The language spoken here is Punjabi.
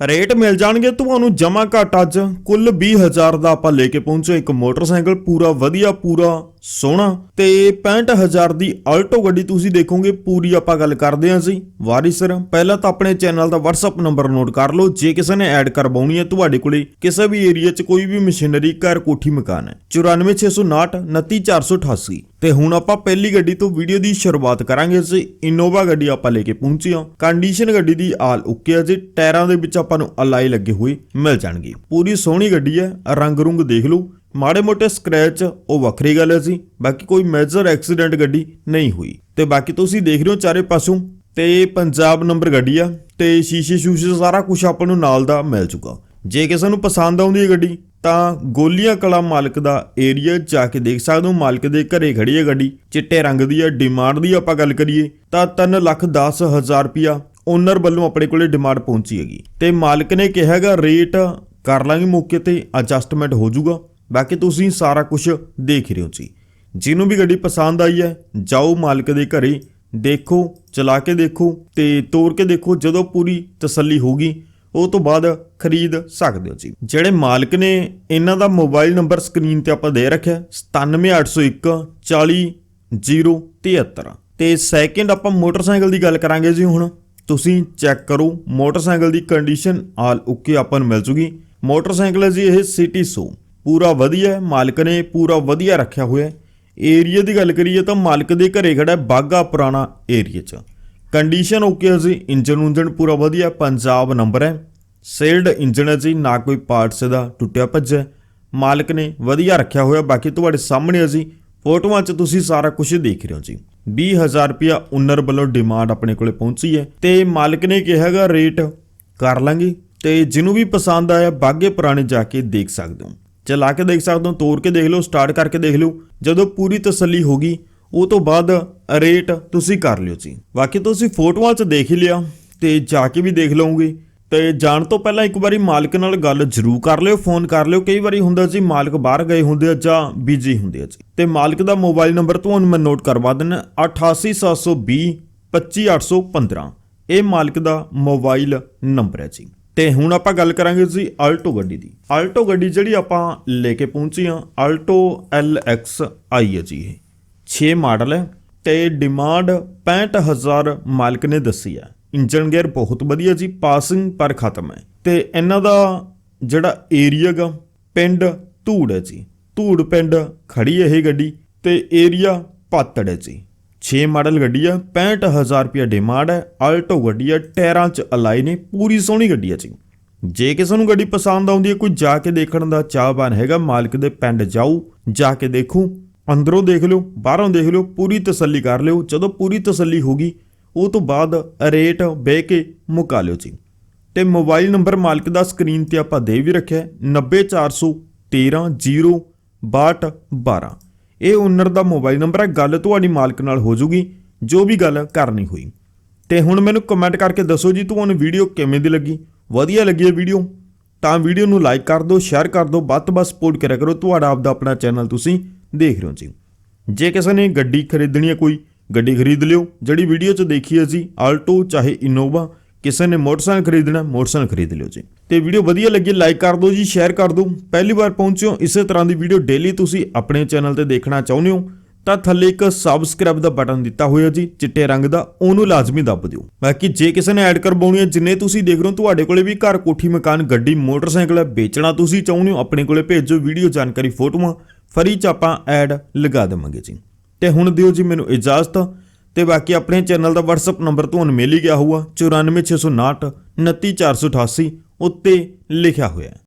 ਰੇਟ ਮਿਲ ਜਾਣਗੇ ਤੁਹਾਨੂੰ ਜਮਾ ਘੱਟ ਅੱਜ। ਕੁੱਲ 20000 ਦਾ ਆਪਾਂ ਲੈ ਕੇ ਪਹੁੰਚੇ ਇੱਕ ਮੋਟਰਸਾਈਕਲ ਪੂਰਾ ਵਧੀਆ, ਪੂਰਾ ਸੋਹਣਾ ਤੇ 65000 ਦੀ ਆਲਟੋ ਗੱਡੀ ਤੁਸੀਂ ਦੇਖੋਗੇ, ਪੂਰੀ ਆਪਾਂ ਗੱਲ ਕਰਦੇ ਹਾਂ ਜੀ। ਵਾਰਿਸਰ ਪਹਿਲਾਂ ਤਾਂ ਆਪਣੇ ਚੈਨਲ ਦਾ WhatsApp ਨੰਬਰ ਨੋਟ ਕਰ ਲਓ। ਜੇ ਕਿਸੇ ਨੇ ਐਡ ਕਰਵਾਉਣੀ ਹੈ, ਤੁਹਾਡੇ ਕੋਲੇ ਕਿਸੇ ਵੀ ਏਰੀਆ 'ਚ ਕੋਈ ਵੀ ਮਸ਼ੀਨਰੀ, ਘਰ, ਕੋਠੀ, ਮਕਾਨ ਹੈ। 94659 29488 ਤੇ ਹੁਣ ਆਪਾਂ ਪਹਿਲੀ ਗੱਡੀ ਤੋਂ ਵੀਡੀਓ ਦੀ ਸ਼ੁਰੂਆਤ ਕਰਾਂਗੇ ਜੀ। ਇਨੋਵਾ ਗੱਡੀ ਆਪਾਂ ਲੈ ਕੇ ਪਹੁੰਚੇ ਹਾਂ। ਕੰਡੀਸ਼ਨ ਗੱਡੀ ਦੀ ਆਲ ਓਕੇ ਹੈ ਜੀ। ਟਾਇਰਾਂ ਦੇ ਵਿੱਚ ਆਪਾਂ ਨੂੰ ਅਲਾਈ ਲੱਗੇ ਹੋਏ ਮਿਲ ਜਾਣਗੇ। ਪੂਰੀ ਸੋਹਣੀ ਗੱਡੀ ਹੈ। ਰੰਗ ਰੁੰਗ ਦੇਖ ਲਓ। ਮਾੜੇ ਮੋਟੇ ਸਕ੍ਰੈਚ ਉਹ ਵੱਖਰੀ ਗੱਲ ਹੈ ਸੀ ਬਾਕੀ ਕੋਈ ਮੇਜਰ ਐਕਸੀਡੈਂਟ ਗੱਡੀ ਨਹੀਂ ਹੋਈ। ਤੇ ਬਾਕੀ ਤੁਸੀਂ ਦੇਖ ਰਹੇ ਹੋ ਚਾਰੇ ਪਾਸੋਂ, ਤੇ ਪੰਜਾਬ ਨੰਬਰ ਗੱਡੀ ਆ, ਤੇ ਸ਼ੀਸ਼ੇ ਸ਼ੂਸ਼ੇ ਸਾਰਾ ਕੁਝ ਆਪਾਂ ਨੂੰ ਨਾਲ ਦਾ ਮਿਲ ਚੁੱਕਾ। ਜੇ ਕਿਸੇ ਨੂੰ ਪਸੰਦ ਆਉਂਦੀ ਹੈ ਗੱਡੀ, ਤਾਂ ਗੋਲੀਆਂ ਕਲਾ ਮਾਲਕ ਦਾ ਏਰੀਆ ਜਾ ਕੇ ਦੇਖ ਸਕਦੇ ਹੋ। ਮਾਲਕ ਦੇ ਘਰੇ ਖੜੀ ਹੈ ਗੱਡੀ, ਚਿੱਟੇ ਰੰਗ ਦੀ ਹੈ ਡਿਮਾਂਡ ਦੀ ਆਪਾਂ ਗੱਲ ਕਰੀਏ, ਤਾਂ 3 ਲੱਖ 10 ਹਜ਼ਾਰ ਰੁਪਿਆ ਓਨਰ ਵੱਲੋਂ ਆਪਣੇ ਕੋਲੇ ਡਿਮਾਂਡ ਪਹੁੰਚੀ ਹੈਗੀ। ਤੇ ਮਾਲਕ ਨੇ ਕਿਹਾ ਹੈਗਾ ਰੇਟ ਕਰ ਲਾਂਗੇ ਮੌਕੇ ਤੇ ਐਡਜਸਟਮੈਂਟ ਹੋ ਜਾਊਗਾ। ਬਾਕੀ ਤੁਸੀਂ ਸਾਰਾ ਕੁਝ ਦੇਖ ਰਹੇ ਹੋ ਜੀ। ਜਿਹਨੂੰ ਵੀ ਗੱਡੀ ਪਸੰਦ ਆਈ ਹੈ, ਜਾਓ ਮਾਲਕ ਦੇ ਘਰੇ, ਦੇਖੋ, ਚਲਾ ਕੇ ਦੇਖੋ ਤੇ ਤੋੜ ਕੇ ਦੇਖੋ ਜਦੋਂ ਪੂਰੀ ਤਸੱਲੀ ਹੋਗੀ ਉਹ ਤੋਂ ਬਾਅਦ ਖਰੀਦ ਸਕਦੇ ਹੋ ਜੀ। ਜਿਹੜੇ ਮਾਲਕ ਨੇ ਇਹਨਾਂ ਦਾ ਮੋਬਾਈਲ ਨੰਬਰ ਸਕਰੀਨ ਤੇ ਆਪਾਂ ਦੇ ਰੱਖਿਆ 97801 40073 ਤੇ ਸੈਕਿੰਡ ਆਪਾਂ ਮੋਟਰਸਾਈਕਲ ਦੀ ਗੱਲ ਕਰਾਂਗੇ ਜੀ ਹੁਣ। ਤੁਸੀਂ ਚੈੱਕ ਕਰੋ, ਮੋਟਰਸਾਈਕਲ ਦੀ ਕੰਡੀਸ਼ਨ ਆਲ ਓਕੇ ਆਪਾਂ ਨੂੰ ਮਿਲ ਜੂਗੀ। ਮੋਟਰਸਾਈਕਲ ਹੈ ਜੀ ਇਹ ਸਿਟੀ ਸੋ ਪੂਰਾ ਵਧੀਆ ਮਾਲਕ ਨੇ ਪੂਰਾ ਵਧੀਆ ਰੱਖਿਆ ਹੋਇਆ ਹੈ। ਏਰੀਆ ਦੀ ਗੱਲ ਕਰੀਏ ਤਾਂ ਮਾਲਕ ਦੇ ਘਰੇ ਖੜਾ ਹੈ ਬਾਗਾ ਪੁਰਾਣਾ ਏਰੀਆ 'ਚ। ਕੰਡੀਸ਼ਨ ਓਕੇ ਹੈ ਜੀ ਇੰਜਨ ਉਂਜਨ ਪੂਰਾ ਵਧੀਆ ਪੰਜਾਬ ਨੰਬਰ ਹੈ। ਸੇਲਡ ਇੰਜਨ ਹੈ ਜੀ, ਨਾ ਕੋਈ ਪਾਰਟਸ ਦਾ ਟੁੱਟਿਆ ਭੱਜਿਆ ਮਾਲਕ ਨੇ ਵਧੀਆ ਰੱਖਿਆ ਹੋਇਆ, ਬਾਕੀ ਤੁਹਾਡੇ ਸਾਹਮਣੇ ਹੈ ਜੀ। ਫੋਟੋਆਂ 'ਚ ਤੁਸੀਂ ਸਾਰਾ ਕੁਝ ਦੇਖ ਰਹੇ ਹੋ ਜੀ। 20000 ਰੁਪਿਆ ਓਨਰ ਵੱਲੋਂ ਡਿਮਾਂਡ ਆਪਣੇ ਕੋਲੇ ਪਹੁੰਚੀ ਹੈ ਤੇ ਮਾਲਕ ਨੇ ਕਿਹਾਗਾ ਰੇਟ ਕਰ ਲਾਂਗੇ ਤੇ ਜਿਹਨੂੰ ਵੀ ਪਸੰਦ ਆਇਆ ਬਾਗੇ ਪੁਰਾਣੇ ਜਾ ਕੇ ਦੇਖ ਸਕਦੇ ਹੋ। ਚਲਾ ਕੇ ਦੇਖ ਸਕਦੇ ਹੋ, ਤੋੜ ਕੇ ਦੇਖ ਲਓ ਸਟਾਰਟ ਕਰਕੇ ਦੇਖ ਲਓ। ਜਦੋਂ ਪੂਰੀ ਤਸੱਲੀ ਹੋ ਗਈ, ਉਹ ਤੋਂ ਬਾਅਦ ਰੇਟ ਤੁਸੀਂ ਕਰ ਲਿਓ ਜੀ। ਬਾਕੀ ਤੁਸੀਂ ਫੋਟੋਆਂ 'ਚ ਦੇਖ ਹੀ ਲਿਆ ਤੇ ਜਾ ਕੇ ਵੀ ਦੇਖ ਲਓਗੇ। ਤੇ ਜਾਣ ਤੋਂ ਪਹਿਲਾਂ ਇੱਕ ਵਾਰੀ ਮਾਲਕ ਨਾਲ ਗੱਲ ਜ਼ਰੂਰ ਕਰ ਲਿਓ ਫੋਨ ਕਰ ਲਿਓ। ਕਈ ਵਾਰੀ ਹੁੰਦਾ ਜੀ, ਮਾਲਕ ਬਾਹਰ ਗਏ ਹੁੰਦੇ ਆ ਜਾਂ ਬਿਜ਼ੀ ਹੁੰਦੇ ਆ ਜੀ। ਤੇ ਮਾਲਕ ਦਾ ਮੋਬਾਈਲ ਨੰਬਰ ਤੁਹਾਨੂੰ ਮੈਂ ਨੋਟ ਕਰਵਾ ਦਿੰਦਾ 88720 25815 ਇਹ ਮਾਲਕ ਦਾ ਮੋਬਾਈਲ ਨੰਬਰ ਹੈ ਜੀ। ਤੇ ਹੁਣ ਆਪਾਂ ਗੱਲ ਕਰਾਂਗੇ ਜੀ ਆਲਟੋ ਗੱਡੀ ਦੀ। ਆਲਟੋ ਗੱਡੀ ਜਿਹੜੀ ਆਪਾਂ ਲੈ ਕੇ ਪਹੁੰਚੀ ਹਾਂ, ਆਲਟੋ LX ਆਈ ਹੈ ਜੀ ਇਹ। 6 ਮਾਡਲ ਹੈ ਤੇ ਡਿਮਾਂਡ 65000 ਮਾਲਕ ਨੇ ਦੱਸੀ ਹੈ। ਇੰਜਨ ਗੇਅਰ ਬਹੁਤ ਵਧੀਆ ਜੀ, ਪਾਸਿੰਗ ਪਰ ਖਤਮ ਹੈ। ਤੇ ਇਹਨਾਂ ਦਾ ਜਿਹੜਾ ਏਰੀਆ ਗਾ, ਪਿੰਡ ਧੂੜ ਹੈ ਜੀ। ਧੂੜ ਪਿੰਡ ਖੜੀ ਹੈ ਇਹ ਗੱਡੀ ਤੇ ਏਰੀਆ ਪਾਤੜ ਹੈ ਜੀ। 6 ਮਾਡਲ ਗੱਡੀ ਆ 65000 ਰੁਪਿਆ ਡਿਮਾਂਡ ਹੈ ਆਲਟੋ ਗੱਡੀ ਆ ਟਾਇਰਾਂ 'ਚ ਅਲਾਈ ਨੇ ਪੂਰੀ ਸੋਹਣੀ ਗੱਡੀ ਆ ਜੀ ਜੇ ਕਿਸੇ ਨੂੰ ਗੱਡੀ ਪਸੰਦ ਆਉਂਦੀ ਹੈ ਕੋਈ ਜਾ ਕੇ ਦੇਖਣ ਦਾ ਚਾਹਵਾਨ ਹੈਗਾ ਮਾਲਕ ਦੇ ਪਿੰਡ ਜਾਊ ਜਾ ਕੇ ਦੇਖੋ ਅੰਦਰੋਂ ਦੇਖ ਲਿਓ ਬਾਹਰੋਂ ਦੇਖ ਲਿਓ ਪੂਰੀ ਤਸੱਲੀ ਕਰ ਲਿਓ ਜਦੋਂ ਪੂਰੀ ਤਸੱਲੀ ਹੋਗੀ ਉਹ ਤੋਂ ਬਾਅਦ ਰੇਟ ਬਹਿ ਕੇ ਮੁਕਾ ਲਿਓ ਜੀ। ਤੇ ਮੋਬਾਈਲ ਨੰਬਰ ਮਾਲਕ ਦਾ ਸਕਰੀਨ ਤੇ ਆਪਾਂ ਦੇ ਵੀ ਰੱਖਿਆ ਹੈ, 90413 ਇਹ ਓਨਰ ਦਾ ਮੋਬਾਈਲ ਨੰਬਰ ਹੈ, ਗੱਲ ਤੁਹਾਡੀ ਮਾਲਕ ਨਾਲ ਹੋ ਜੂਗੀ, ਜੋ ਵੀ ਗੱਲ ਕਰਨੀ ਹੋਈ। ਤੇ ਹੁਣ ਮੈਨੂੰ ਕਮੈਂਟ ਕਰਕੇ ਦੱਸੋ ਜੀ, ਤੁਹਾਨੂੰ ਵੀਡੀਓ ਕਿਵੇਂ ਦੀ ਲੱਗੀ? ਵਧੀਆ ਲੱਗੀ ਹੈ ਵੀਡੀਓ ਤਾਂ ਵੀਡੀਓ ਨੂੰ ਲਾਈਕ ਕਰ ਦਿਓ ਸ਼ੇਅਰ ਕਰ ਦਿਓ, ਵੱਧ ਤੋਂ ਵੱਧ ਸਪੋਰਟ ਕਰਿਆ ਕਰੋ ਤੁਹਾਡਾ ਆਪਦਾ ਆਪਣਾ ਚੈਨਲ ਤੁਸੀਂ ਦੇਖ ਰਹੇ ਹੋ ਜੀ। ਜੇ ਕਿਸੇ ਨੇ ਗੱਡੀ ਖਰੀਦਣੀ ਹੈ ਕੋਈ, ਗੱਡੀ ਖਰੀਦ ਲਿਓ, ਜਿਹੜੀ ਵੀਡੀਓ 'ਚ ਦੇਖੀ ਹੈ ਜੀ ਆਲਟੋ ਚਾਹੇ ਇਨੋਵਾ ਕਿਸੇ ਨੇ ਮੋਟਰਸਾਈਕਲ ਖਰੀਦਣਾ ਮੋਟਰਸਾਈਕਲ ਖਰੀਦ ਲਿਓ ਜੀ। ਤੇ ਵੀਡੀਓ ਵਧੀਆ ਲੱਗੀ ਲਾਈਕ ਕਰ ਦਿਓ ਜੀ ਸ਼ੇਅਰ ਕਰ ਦਿਓ। ਪਹਿਲੀ ਵਾਰ ਪਹੁੰਚਿਓ, ਇਸੇ ਤਰ੍ਹਾਂ ਦੀ ਵੀਡੀਓ ਡੇਲੀ ਤੁਸੀਂ ਆਪਣੇ ਚੈਨਲ ਤੇ ਦੇਖਣਾ ਚਾਹੁੰਦੇ ਹੋ, ਤਾਂ ਥੱਲੇ ਇੱਕ ਸਬਸਕ੍ਰਾਈਬ ਦਾ ਬਟਨ ਦਿੱਤਾ ਹੋਇਆ ਜੀ, ਚਿੱਟੇ ਰੰਗ ਦਾ, ਉਹਨੂੰ ਲਾਜ਼ਮੀ ਦੱਬ ਦਿਓ। ਬਾਕੀ ਜੇ ਕਿਸੇ ਨੇ ਐਡ ਕਰਵਾਉਣੀ ਹੈ, ਜਿੰਨੇ ਤੁਸੀਂ ਦੇਖ ਰਹੇ ਹੋ, ਤੁਹਾਡੇ ਕੋਲੇ ਵੀ ਘਰ ਕੋਠੀ, ਮਕਾਨ, ਗੱਡੀ, ਮੋਟਰਸਾਈਕਲ ਹੈ, ਵੇਚਣਾ ਤੁਸੀਂ ਚਾਹੁੰਦੇ ਹੋ, ਆਪਣੇ ਕੋਲੇ ਭੇਜੋ ਵੀਡੀਓ ਜਾਣਕਾਰੀ ਫੋਟੋਆਂ, ਫਰੀ ਚ ਆਪਾਂ ਐਡ ਲਗਾ ਦੇਵਾਂਗੇ ਜੀ। ਤੇ ਹੁਣ ਦਿਓ ਜੀ ਮੈਨੂੰ ਇਜਾਜ਼ਤ ਤੇ ਬਾਕੀ ਆਪਣੇ ਚੈਨਲ ਦਾ WhatsApp ਨੰਬਰ ਤੁਹਾਨੂੰ ਮਿਲ ਹੀ ਗਿਆ ਹੋਊਗਾ 94659 29488 ਉੱਤੇ ਲਿਖਿਆ ਹੋਇਆ